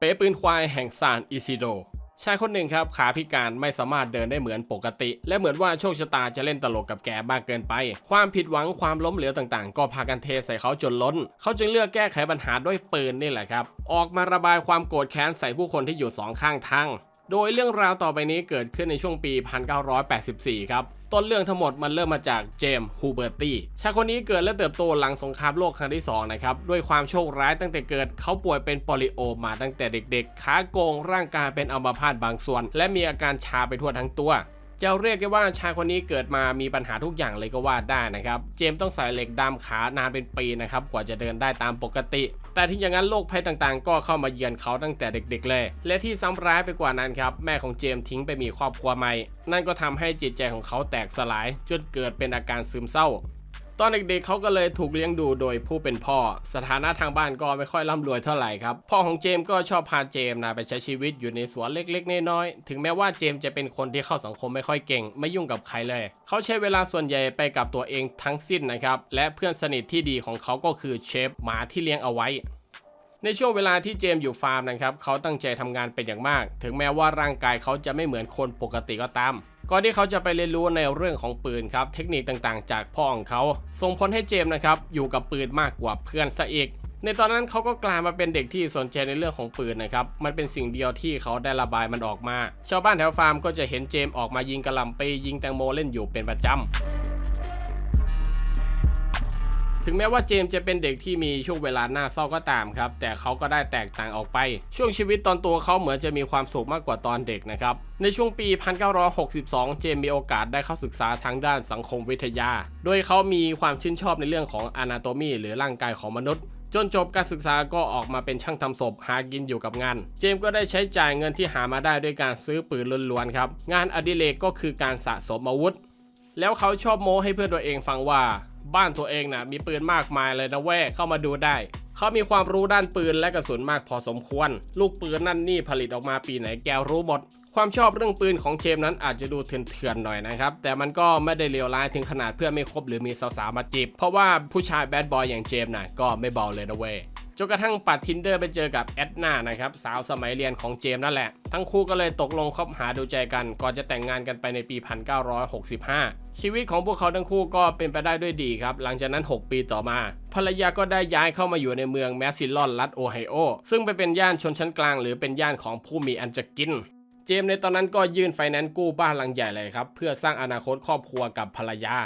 เป๋ปืนควายแห่งซานอิซิโดชายคนหนึ่งครับขาพิการไม่สามารถเดินได้เหมือนปกติ และเหมือนว่าโชคชะตาจะเล่นตลกกับแกมากเกินไป ความผิดหวังความล้มเหลวต่างๆ ก็พากันเทใส่เขาจนล้น เขาจึงเลือกแก้ไขปัญหาด้วยปืนนี่แหละครับ ออกมาระบายความโกรธแค้นใส่ผู้คนที่อยู่สองข้างทาง โดยเรื่องราวต่อไปนี้เกิดขึ้นในช่วงปี 1984 ครับ ต้นเรื่องทั้งหมดมันเริ่มมาจากเจมส์ฮูเบอร์ตี้ ชายคนนี้เกิดและเติบโตหลังสงครามโลกครั้งที่ 2 นะครับ ด้วยความโชคร้ายตั้งแต่เกิดเขาป่วยเป็นโปลิโอมาตั้งแต่เด็กๆ ขาโกงร่างกายเป็นอัมพาตบางส่วน และมีอาการชาไปทั่วทั้งตัว จะเรียกได้ว่าชายคนนี้เกิดมามีปัญหาทุกอย่างเลยก็ว่าได้นะครับ เจมส์ต้องใส่เหล็กดามขานานเป็นปีนะครับกว่าจะเดินได้ตามปกติ แต่ที่อย่างนั้นโรคภัยต่างๆ ก็เข้ามาเยือนเขาตั้งแต่เด็ก ๆ เลย และที่ซ้ำร้ายไปกว่านั้นครับแม่ของเจมส์ทิ้งไปมีครอบครัวใหม่ นั่นก็ทำให้จิตใจของเขาแตกสลาย จนเกิดเป็นอาการซึมเศร้า ตอนเด็กๆเขาก็เลยถูกเลี้ยงดูโดยผู้เป็นพ่อ สถานะทางบ้านก็ไม่ค่อยร่ำรวยเท่าไหร่ครับ พ่อของเจมส์ก็ชอบพาเจมส์นะไปใช้ชีวิตอยู่ในสวนเล็กๆน้อยๆ ถึงแม้ว่าเจมส์จะเป็นคนที่เข้าสังคมไม่ค่อยเก่ง ไม่ยุ่งกับใครเลย เขาใช้เวลาส่วนใหญ่ไปกับตัวเองทั้งสิ้นนะครับ และเพื่อนสนิทที่ดีของเขาก็คือเชฟหมาที่เลี้ยงเอาไว้ในช่วงเวลาที่เจมส์อยู่ฟาร์มนะครับ เขาตั้งใจทำงานเป็นอย่างมาก ถึงแม้ว่าร่างกายเขาจะไม่เหมือนคนปกติก็ตาม ก่อนที่เขาจะไปเรียนรู้ในเรื่องของปืนครับ เทคนิคต่างๆ จากพ่อของเขาส่งผลให้เจมส์นะครับอยู่กับปืนมากกว่าเพื่อนซะอีกในตอนนั้นเขาก็กลายมาเป็นเด็กที่สนใจในเรื่องของปืนนะครับ มันเป็นสิ่งเดียวที่เขาได้ระบายมันออกมา ชาวบ้านแถวฟาร์มก็จะเห็นเจมส์ออกมายิงกระลำปียิงแตงโมเล่นอยู่เป็นประจำ ถึงแม้ว่าเจมส์จะเป็นเด็กที่มีช่วงเวลาหน่าเศร้าก็ตามครับ แต่เขาก็ได้แตกต่างออกไป ช่วงชีวิตตอนตัวเขาเหมือนจะมีความสุขมากกว่าตอนเด็กนะครับ ในช่วงปี 1962 เจมส์มีโอกาสได้เข้าศึกษาทางด้านสังคมวิทยา โดยเขามีความชื่นชอบในเรื่องของอนาโตมีหรือร่างกายของมนุษย์จนจบการศึกษาก็ออกมาเป็นช่างทำศพหากินอยู่กับงาน เจมส์ก็ได้ใช้จ่ายเงินที่หามาได้ด้วยการซื้อปืนล้วนๆครับ งานอดิเรกก็คือการสะสมอาวุธ แล้วเขาชอบโม้ให้เพื่อนตัวเองฟังว่า บ้านตัวเองนะ่ะมีปืนมากมายเลยนะแว่เข้ามาดูได้ เขามีความรู้ด้านปืนและกระสุนมากพอสมควร ลูกปืนนั่นนี่ผลิตออกมาปีไหนแกรู้หมด ความชอบเรื่องปืนของเจมส์นั้นอาจจะดูเถื่อนๆหน่อยนะครับ แต่มันก็ไม่ได้เลวร้ายถึงขนาดเพื่อนไม่คบหรือมีสาวๆมาจีบเพราะว่าผู้ชายแบดบอยอย่างเจมส์น่ะก็ไม่เบาเลยนะเว้ย จนกระทั่งปัดทินเดอร์ไปเจอกับแอดนานะครับสาวสมัยเรียนของเจมส์นั่นแหละ ทั้งคู่ก็เลยตกลงคบหาดูใจกัน ก่อนจะแต่งงานกันไปในปี 1965 ชีวิตของพวกเขาทั้งคู่ก็เป็นไปได้ด้วยดีครับ หลังจากนั้น 6 ปีต่อมา ภรรยาก็ได้ย้ายเข้ามาอยู่ในเมืองแมสซิลลอนรัฐโอไฮโอ ซึ่งไปเป็นย่านชนชั้นกลาง หรือเป็นย่านของผู้มีอันจะกินเจมส์ในตอนนั้นก็ยื่นไฟแนนซ์กู้บ้านหลังใหญ่เลยครับ เพื่อสร้างอนาคตครอบครัวกับภรรยา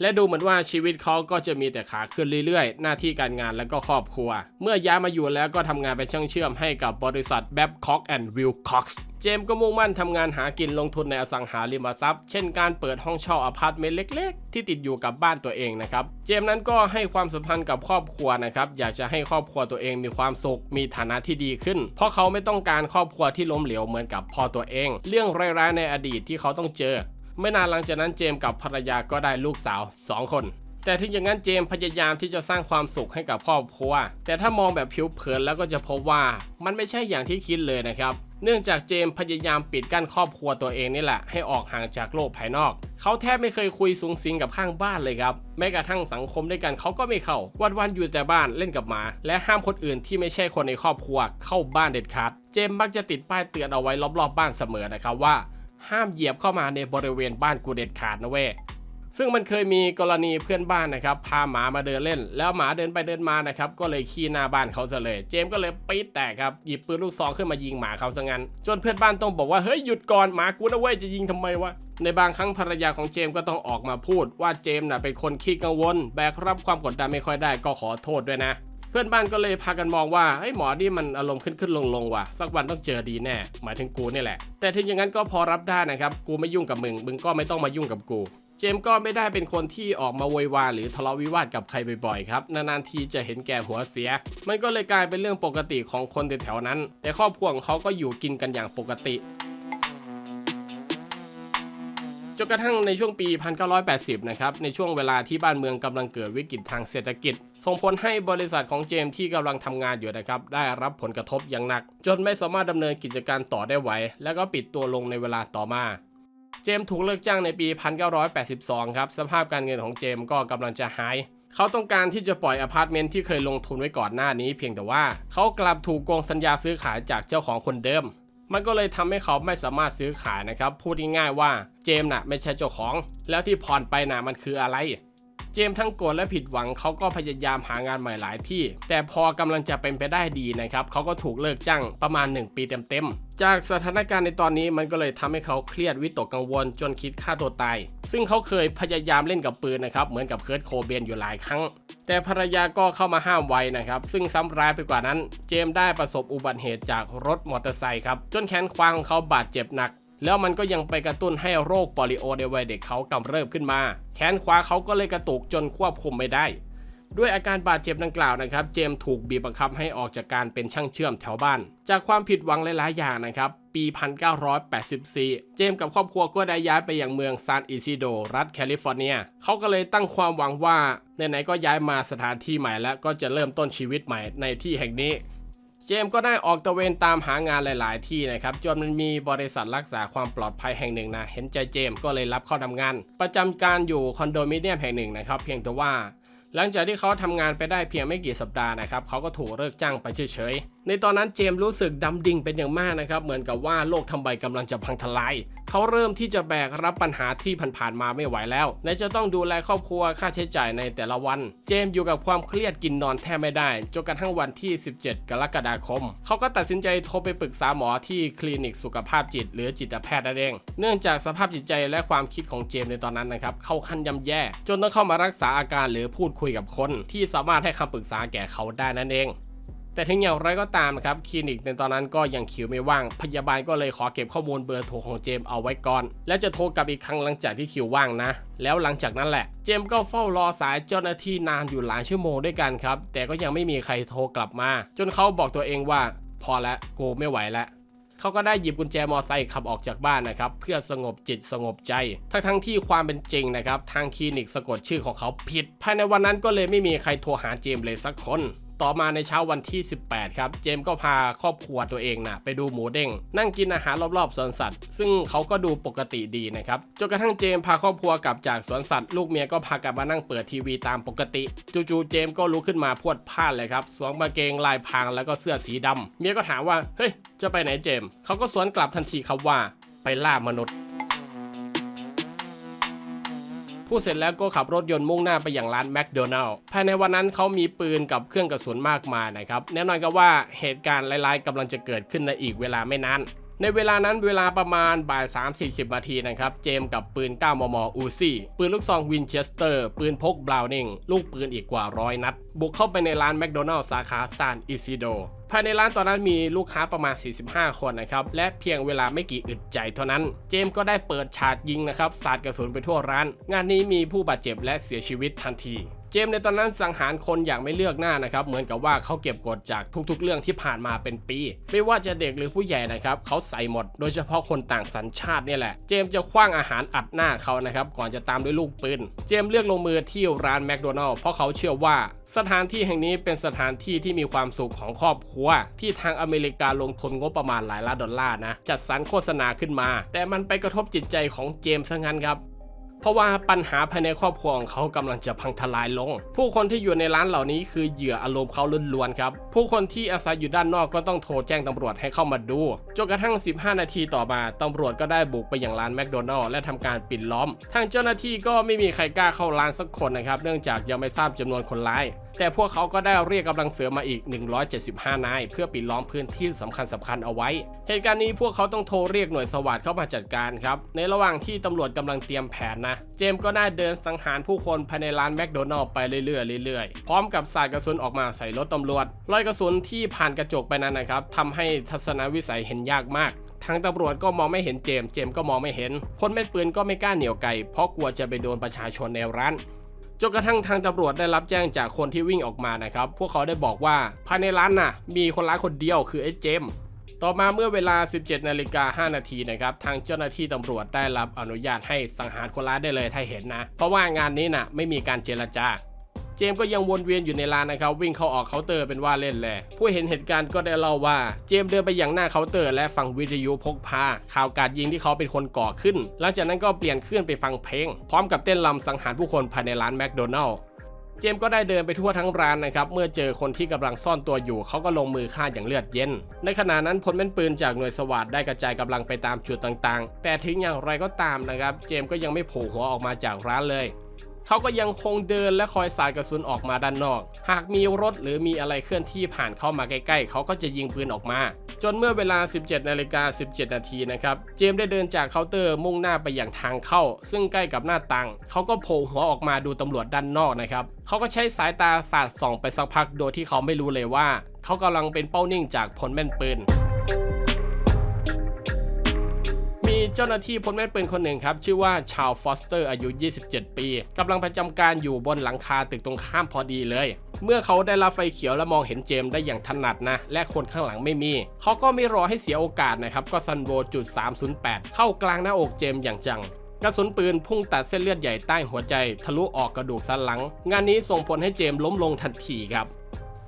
และดูเหมือนว่าชีวิตเขาก็จะมีแต่ขาขึ้นเรื่อยๆ หน้าที่การงานและก็ครอบครัว เมื่อย้ายมาอยู่แล้วก็ทำงานเป็นช่างเชื่อมให้กับบริษัท Babcock and Wilcox เจมก็มุ่งมั่นทำงานหากินลงทุนในอสังหาริมทรัพย์ เช่นการเปิดห้องเช่าอพาร์ตเมนต์เล็กๆ ที่ติดอยู่กับบ้านตัวเองนะครับ เจมนั้นก็ให้ความสัมพันธ์กับครอบครัวนะครับ อยากจะให้ครอบครัวตัวเองมีความสุข มีฐานะที่ดีขึ้น เพราะเขาไม่ต้องการครอบครัวที่ล้มเหลวเหมือนกับพ่อตัวเอง เรื่องร้ายๆในอดีตที่เขาต้องเจอ ไม่นานหลังจากนั้นเจมส์กับภรรยาก็ได้ลูกสาว 2 คน แต่ถึงอย่างนั้นเจมส์พยายามที่จะสร้างความสุขให้กับครอบครัว แต่ถ้ามองแบบผิวเผินแล้วก็จะพบว่ามันไม่ใช่อย่างที่คิดเลยนะครับ เนื่องจากเจมส์พยายามปิดกั้นครอบครัวตัวเองนี่แหละให้ออกห่างจากโลกภายนอกเขาแทบไม่เคยคุยสูงสิงกับข้างบ้านเลยครับ แม้กระทั่งสังคมด้วยกันเขาก็ไม่เข้า วันๆอยู่แต่บ้านเล่นกับหมา และห้ามคนอื่นที่ไม่ใช่คนในครอบครัวเข้าบ้านเด็ดขาด เจมส์มักจะติดป้ายเตือนเอาไว้รอบๆบ้านเสมอนะครับว่า ห้ามเหยียบเข้ามาในบริเวณบ้านกูเด็ดขาดนะเว้ยซึ่งมันเคยมีกรณีเพื่อนบ้านนะครับพาหมามาเดินเล่น แล้วหมาเดินไปเดินมานะครับก็เลยขี้หน้าบ้านเขาซะเลย เจมก็เลยปี๊ดแตกครับหยิบปืนลูกซองขึ้นมายิงหมาเขาซะงั้น จนเพื่อนบ้านต้องบอกว่าเฮ้ยหยุดก่อนหมากูนะเว้ยจะยิงทำไมวะในบางครั้งภรรยาของเจมก็ต้องออกมาพูดว่าเจมน่ะเป็นคนขี้กังวล แบกรับความกดดันไม่ค่อยได้ก็ขอโทษด้วยนะ เพื่อนบ้านก็เลยพากันมองว่าไอ้หมอนี่มันอารมณ์ขึ้นขึ้นลงลงว่ะสักวันต้องเจอดีแน่ หมายถึงกูนี่แหละ แต่ถึงอย่างนั้นก็พอรับได้นะครับกูไม่ยุ่งกับมึงมึงก็ไม่ต้องมายุ่งกับกูเจมก็ไม่ได้เป็นคนที่ออกมาโวยวายหรือทะเลาะวิวาทกับใครบ่อยๆครับนานๆทีจะเห็นแก่หัวเสีย มันก็เลยกลายเป็นเรื่องปกติของคนแถวๆนั้น แต่ครอบครัวของเขาก็อยู่กินกันอย่างปกติ จนกระทั่งในช่วงปี 1980 นะครับ ในช่วงเวลาที่บ้านเมืองกำลังเกิดวิกฤตทางเศรษฐกิจ ส่งผลให้บริษัทของเจมส์ที่กำลังทำงานอยู่นะครับ ได้รับผลกระทบอย่างหนัก จนไม่สามารถดำเนินกิจการต่อได้ไหว แล้วก็ปิดตัวลงในเวลาต่อมาเจมส์ถูกเลิกจ้างในปี 1982 ครับ สภาพการเงินของเจมส์ก็กำลังจะหาย เขาต้องการที่จะปล่อยอพาร์ตเมนต์ที่เคยลงทุนไว้ก่อนหน้านี้ เพียงแต่ว่าเขากลับถูกโกงสัญญาซื้อขายจากเจ้าของคนเดิม มันก็เลยทำให้เขาไม่สามารถซื้อขายนะครับ พูดง่ายๆว่าเจมส์น่ะไม่ใช่เจ้าของ แล้วที่ผ่อนไปน่ะมันคืออะไร เจมทั้งโกรธและผิดหวังเขาก็พยายามหางานใหม่หลายที่ แต่พอกำลังจะเป็นไปได้ดีนะครับเขาก็ถูกเลิกจ้างประมาณ 1 ปีเต็มๆ จากสถานการณ์ในตอนนี้มันก็เลยทำให้เขาเครียดวิตกกังวลจนคิดฆ่าตัวตาย ซึ่งเขาเคยพยายามเล่นกับปืนนะครับเหมือนกับเคิร์ตโคเบนอยู่หลายครั้งแต่ภรรยาก็เข้ามาห้ามไว้นะครับ ซึ่งซ้ำร้ายไปกว่านั้น เจมได้ประสบอุบัติเหตุจากรถมอเตอร์ไซค์ครับ จนแขนขวาของเขาบาดเจ็บหนัก แล้วมันก็ยังไปกระตุ้นให้โรคปอลิโอในวัยเด็กเขากำเริบขึ้นมา แขนขวาเขาก็เลยกระตุกจนควบคุมไม่ได้ ด้วยอาการบาดเจ็บดังกล่าวนะครับ เจมส์ถูกบีบบังคับให้ออกจากการเป็นช่างเชื่อมแถวบ้าน จากความผิดหวังหลายๆอย่างนะครับ ปี 1984 เจมส์กับครอบครัวก็ได้ย้ายไปยังเมืองซานอิซิโด รัฐแคลิฟอร์เนีย เขาก็เลยตั้งความหวังว่าไหนๆก็ย้ายมาสถานที่ใหม่แล้วก็จะเริ่มต้นชีวิตใหม่ในที่แห่งนี้ จมก็ได้ออกตะเวนตามหางานหลาย ๆ ที่นะครับจนมันมีบริษัทรักษาความปลอดภัยแห่งหนึ่งนะเห็นใจเจมก็เลยรับเข้าทำงาน ประจำการอยู่คอนโดมิเนียมแห่งหนึ่งนะครับเพียงแต่ว่า หลังจากที่เขาทำงานไปได้เพียงไม่กี่สัปดาห์นะครับเขาก็ถูกเลิกจ้างไปเฉยๆในตอนนั้นเจมส์รู้สึกดำดิ่งเป็นอย่างมากนะครับ เหมือนกับว่าโลกทำใบกำลังจะพังทลายเขาเริ่มที่จะแบกรับปัญหาที่ผ่านๆมาไม่ไหวแล้วไหนจะต้องดูแลครอบครัวค่าใช้จ่ายในแต่ละวัน เจมส์อยู่กับความเครียดกินนอนแทบไม่ได้ จนกระทั่งวันที่ 17 กรกฎาคม เขาก็ตัดสินใจโทรไปปรึกษาหมอที่คลินิกสุขภาพจิต หรือจิตแพทย์นั่นเอง เนื่องจากสภาพจิตใจและความคิดของเจมส์ในตอนนั้นนะครับเข้าขั้นย่ำแย่ จนต้องเข้ามารักษาอาการหรือพูดคุยกับคน ที่สามารถให้คำปรึกษาแก่เขาได้นั่นเอง แต่ถึงอย่างไรก็ตามนะครับคลินิกในตอนนั้นก็ยังคิวไม่ว่าง พยาบาลก็เลยขอเก็บข้อมูลเบอร์โทรของเจมส์เอาไว้ก่อน และจะโทรกลับอีกครั้งหลังจากที่คิวว่างนะ แล้วหลังจากนั้นแหละ เจมส์ก็เฝ้ารอสายเจ้าหน้าที่นานอยู่หลายชั่วโมงด้วยกันครับ แต่ก็ยังไม่มีใครโทรกลับมา จนเขาบอกตัวเองว่า พอและกูไม่ไหวแล้วเขาก็ได้หยิบกุญแจมอไซค์ขับออกจากบ้านนะครับ เพื่อสงบจิตสงบใจ ทั้งทั้งที่ความเป็นจริงนะครับ ทางคลินิกสะกดชื่อของเขาผิด ภายในวันนั้นก็เลยไม่มีใครโทรหาเจมส์เลยสักคน ต่อมาในเช้าวันที่ 18 ครับ เจมส์ก็พาครอบครัวตัวเองนะไปดูหมูเด้ง นั่งกินอาหารรอบๆสวนสัตว์ ซึ่งเขาก็ดูปกติดีนะครับ จนกระทั่งเจมส์พาครอบครัวกลับจากสวนสัตว์ ลูกเมียก็พากลับมานั่งเปิดทีวีตามปกติ จู่ๆเจมส์ก็ลุกขึ้นมาพวดพลาดเลยครับ สวมกางเกงลายพรางแล้วก็เสื้อสีดำเมียก็ถามว่า เฮ้ย จะไปไหนเจมส์เขาก็สวนกลับทันทีครับว่า ไปล่ามนุษย์ พูดเสร็จแล้วก็ขับรถยนต์มุ่งหน้าไปอย่างร้านแมคโดนัลล์ภายในวันนั้นเขามีปืนกับเครื่องกระสุนมากมายนะครับแน่นอนก็ว่าเหตุการณ์ร้ายๆกำลังจะเกิดขึ้นในอีกเวลาไม่นานในเวลานั้นเวลาประมาณบ่าย 3-40 นาทีนะครับ เจมส์กับปืน 9 มม อูซี่ ปืนลูกซองวินเชสเตอร์ ปืนพกบราวนิงลูกปืนอีกกว่าร้อยนัด บุกเข้าไปในร้านแมคโดนัลล์สาขาซานอิซิโด ภายในร้านตอนนั้นมีลูกค้าประมาณ 45 คนนะครับ และเพียงเวลาไม่กี่อึดใจเท่านั้น เจมส์ก็ได้เปิดฉากยิงนะครับ สาดกระสุนไปทั่วร้าน งานนี้มีผู้บาดเจ็บและเสียชีวิตทันที เจมส์ในตอนนั้นสังหารคนอย่างไม่เลือกหน้านะครับ เหมือนกับว่าเขาเก็บกดจากทุกๆ เรื่องที่ผ่านมาเป็นปี ไม่ว่าจะเด็กหรือผู้ใหญ่นะครับเขาใส่หมด โดยเฉพาะคนต่างสัญชาตินี่แหละ เจมส์จะคว้างอาหารอัดหน้าเขานะครับ ก่อนจะตามด้วยลูกปืน เจมส์เลือกลงมือที่ร้านแมคโดนัลล์เพราะเขาเชื่อว่า สถานที่แห่งนี้เป็นสถานที่ที่มีความสุขของครอบครัว ที่ทางอเมริกาลงทุนงบประมาณหลายล้านดอลลาร์นะ จัดสรรโฆษณาขึ้นมา แต่มันไปกระทบจิตใจของเจมส์ซะงั้นครับ เพราะว่าปัญหาภายในครอบครัวของเขากำลังจะพังทลายลง ผู้คนที่อยู่ในร้านเหล่านี้คือเหยื่ออารมณ์เขาล้วนๆครับ ผู้คนที่อาศัยอยู่ด้านนอกก็ต้องโทรแจ้งตำรวจให้เข้ามาดู จนกระทั่ง 15 นาทีต่อมาตำรวจก็ได้บุกไปยังร้านแมคโดนัลล์และทำการปิดล้อม ทางเจ้าหน้าที่ก็ไม่มีใครกล้าเข้าร้านสักคนนะครับ เนื่องจากยังไม่ทราบจำนวนคนร้าย แต่พวกเขาก็ได้เรียกกำลังเสริมมาอีก 175 นาย เพื่อปิดล้อมพื้นที่สำคัญสำคัญเอาไว้ เหตุการณ์นี้พวกเขาต้องโทรเรียกหน่วยสวัสดเข้ามาจัดการครับ ในระหว่างที่ตำรวจกำลังเตรียมแผนนะเจมก็ได้เดินสังหารผู้คนภายในร้านแมคโดนัลล์ไปเรื่อยๆเรื่อยๆ พร้อมกับสาดกระสุนออกมาใส่รถตำรวจ รอยกระสุนที่ผ่านกระจกไปนั้นนะครับทำให้ทัศนวิสัยเห็นยากมากทางตำรวจก็มองไม่เห็นเจม เจมก็มองไม่เห็น คนแม่นปืนก็ไม่กล้าเหนี่ยวไกเพราะกลัวจะไปโดนประชาชนในร้าน จนกระทั่งทางตำรวจได้รับแจ้งจากคนที่วิ่งออกมานะครับ พวกเขาได้บอกว่าภายในร้านน่ะ มีคนร้ายคนเดียวคือไอ้เจม ต่อมาเมื่อเวลา 17นาฬิกา5นาทีนะครับทางเจ้าหน้าที่ตำรวจได้รับอนุญาตให้สังหารคนร้ายได้เลยถ้าเห็นนะ เพราะว่างานนี้น่ะไม่มีการเจรจาเจมก็ยังวนเวียนอยู่ในร้านนะครับวิ่งเข้าออกเคาน์เตอร์เป็นว่าเล่นแหละผู้เห็นเหตุการณ์ก็ได้เล่าว่าเจมเดินไปอย่างหน้าเคาน์เตอร์และฟังวิทยุพกพาข่าวการยิงที่เขาเป็นคนก่อขึ้น หลังจากนั้นก็เปลี่ยนเครื่องไปฟังเพลง พร้อมกับเต้นรำสังหารผู้คนภายในร้านแมคโดนัลล์ เจมก็ได้เดินไปทั่วทั้งร้านนะครับ เมื่อเจอคนที่กำลังซ่อนตัวอยู่ เขาก็ลงมือฆ่าอย่างเลือดเย็น ในขณะนั้นพลแม่นปืนจากหน่วยสวัสดได้กระจายกำลังไปตามจุดต่างๆ แต่ถึงอย่างไรก็ตามนะครับ เจมก็ยังไม่โผล่หัวออกมาจากร้านเลย เขาก็ยังคงเดินและคอยสาดกระสุนออกมาด้านนอก หากมีรถหรือมีอะไรเคลื่อนที่ผ่านเข้ามาใกล้ ๆ เขาก็จะยิงปืนออกมา จนเมื่อเวลา 17นาฬิกา17 นาทีนะครับ เจมส์ได้เดินจากเคาน์เตอร์มุ่งหน้าไปอย่างทางเข้า ซึ่งใกล้กับหน้าต่าง เขาก็โผล่หัวออกมาดูตำรวจด้านนอกนะครับ เขาก็ใช้สายตาสาดส่องไปสักพักโดยที่เขาไม่รู้เลยว่า เขากำลังเป็นเป้านิ่งจากพลแม่นปืนมีเจ้าหน้าที่พลแม่นปืนคนหนึ่งครับ ชื่อว่าชาวฟอสเตอร์อายุ 27 ปีกำลังประจำการอยู่บนหลังคาตึกตรงข้ามพอดีเลย เมื่อเขาได้รับไฟเขียวและมองเห็นเจมได้อย่างถนัดนะ และคนข้างหลังไม่มี เขาก็ไม่รอให้เสียโอกาสนะครับ ก็ซันโวจุด 308 เข้ากลางหน้าอกเจมอย่างจังกระสุนปืนพุ่งตัดเส้นเลือดใหญ่ใต้หัวใจ ทะลุออกกระดูกสันหลัง งานนี้ส่งผลให้เจมล้มลงทันทีครับ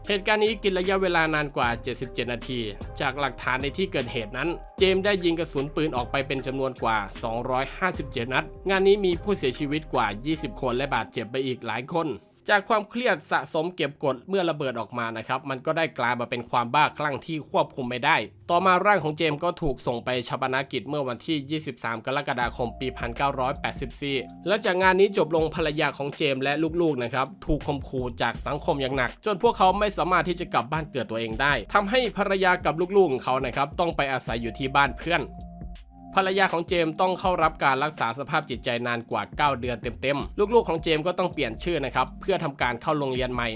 เหตุการณ์นี้กินระยะเวลานานกว่า 77 นาที จากหลักฐานในที่เกิดเหตุนั้น เจมได้ยิงกระสุนปืนออกไปเป็นจำนวนกว่า 257 นัด งานนี้มีผู้เสียชีวิตกว่า 20 คนและบาดเจ็บไปอีกหลายคน จากความเครียดสะสมเก็บกดเมื่อระเบิดออกมานะครับ มันก็ได้กลายมาเป็นความบ้าคลั่งที่ควบคุมไม่ได้ ต่อมาร่างของเจมส์ก็ถูกส่งไปชาปนากิจเมื่อวันที่ 23 กรกฎาคมปี 1984 และจากงานนี้จบลงภรรยาของเจมส์และลูกๆนะครับ ถูกข่มขู่จากสังคมอย่างหนัก จนพวกเขาไม่สามารถที่จะกลับบ้านเกิดตัวเองได้ทำให้ภรรยากับลูกๆของเขานะครับต้องไปอาศัยอยู่ที่บ้านเพื่อน ภรรยาของเจมส์ต้องเข้ารับการรักษาสภาพจิตใจนานกว่า 9 เดือนเต็มๆ ลูกๆของเจมส์ก็ต้องเปลี่ยนชื่อนะครับ เพื่อทำการเข้าโรงเรียนใหม่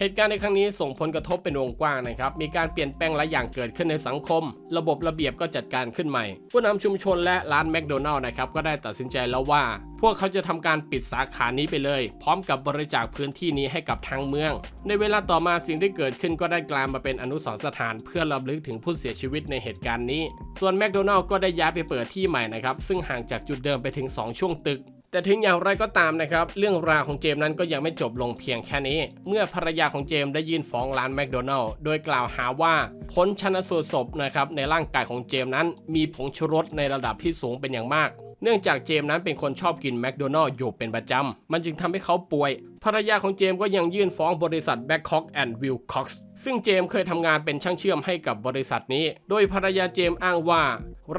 เหตุการณ์ในครั้งนี้ส่งผลกระทบเป็นวงกว้างนะครับ มีการเปลี่ยนแปลงหลายอย่างเกิดขึ้นในสังคม ระบบระเบียบก็จัดการขึ้นใหม่ ผู้นำชุมชนและร้านแมคโดนัลล์นะครับก็ได้ตัดสินใจแล้วว่า พวกเขาจะทำการปิดสาขานี้ไปเลย พร้อมกับบริจาคพื้นที่นี้ให้กับทางเมือง ในเวลาต่อมาสิ่งที่เกิดขึ้นก็ได้กลายมาเป็นอนุสรณ์สถานเพื่อรำลึกถึงผู้เสียชีวิตในเหตุการณ์นี้ ส่วนแมคโดนัลล์ก็ได้ย้ายไปเปิดที่ใหม่นะครับซึ่งห่างจากจุดเดิมไปถึง 2 ช่วงตึก แต่ถึงอย่างไรก็ตามนะครับ เรื่องราวของเจมส์นั้นก็ยังไม่จบลงเพียงแค่นี้ เมื่อภรรยาของเจมส์ได้ยื่นฟ้องร้านแมคโดนัลล์โดยกล่าวหาว่าผลชนสูตรศพนะครับในร่างกายของเจมส์นั้น มีผงชูรสในระดับที่สูงเป็นอย่างมาก เนื่องจากเจมส์นั้นเป็นคนชอบกินแมคโดนัลล์อยู่เป็นประจำ มันจึงทำให้เขาป่วย ภรรยาของเจมส์ก็ยังยื่นฟ้องบริษัท Babcock and Wilcox ซึ่งเจมส์เคยทำงานเป็นช่างเชื่อมให้กับบริษัทนี้ โดยภรรยาเจมส์อ้างว่า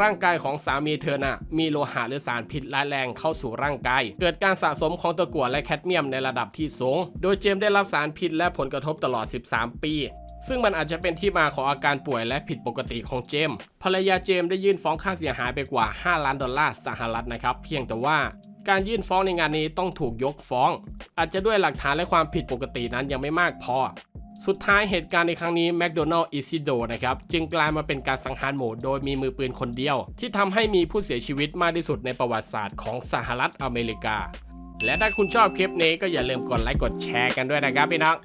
ร่างกายของสามีเธอน่ะมีโลหะหรือสารพิษร้ายแรงเข้าสู่ร่างกาย เกิดการสะสมของตะกั่วและแคดเมียมในระดับที่สูง โดยเจมส์ได้รับสารพิษและผลกระทบตลอด 13 ปี ซึ่งมันอาจจะเป็นที่มาของอาการป่วยและผิดปกติของเจมส์ภรรยาเจมส์ได้ยื่นฟ้องค่าเสียหายไปกว่า 5 ล้านดอลลาร์สหรัฐนะครับเพียงแต่ว่าการยื่นฟ้องในงานนี้ต้องถูกยกฟ้อง อาจจะด้วยหลักฐานและความผิดปกตินั้นยังไม่มากพอ สุดท้ายเหตุการณ์ในครั้งนี้แมคโดนัลล์อิซิโดนะครับจึงกลายมาเป็นการสังหารหมู่โดยมีมือปืนคนเดียว ที่ทำให้มีผู้เสียชีวิตมากที่สุดในประวัติศาสตร์ของสหรัฐอเมริกา และถ้าคุณชอบคลิปนี้ก็อย่าลืมกดไลค์กดแชร์กันด้วยนะครับพี่น้อง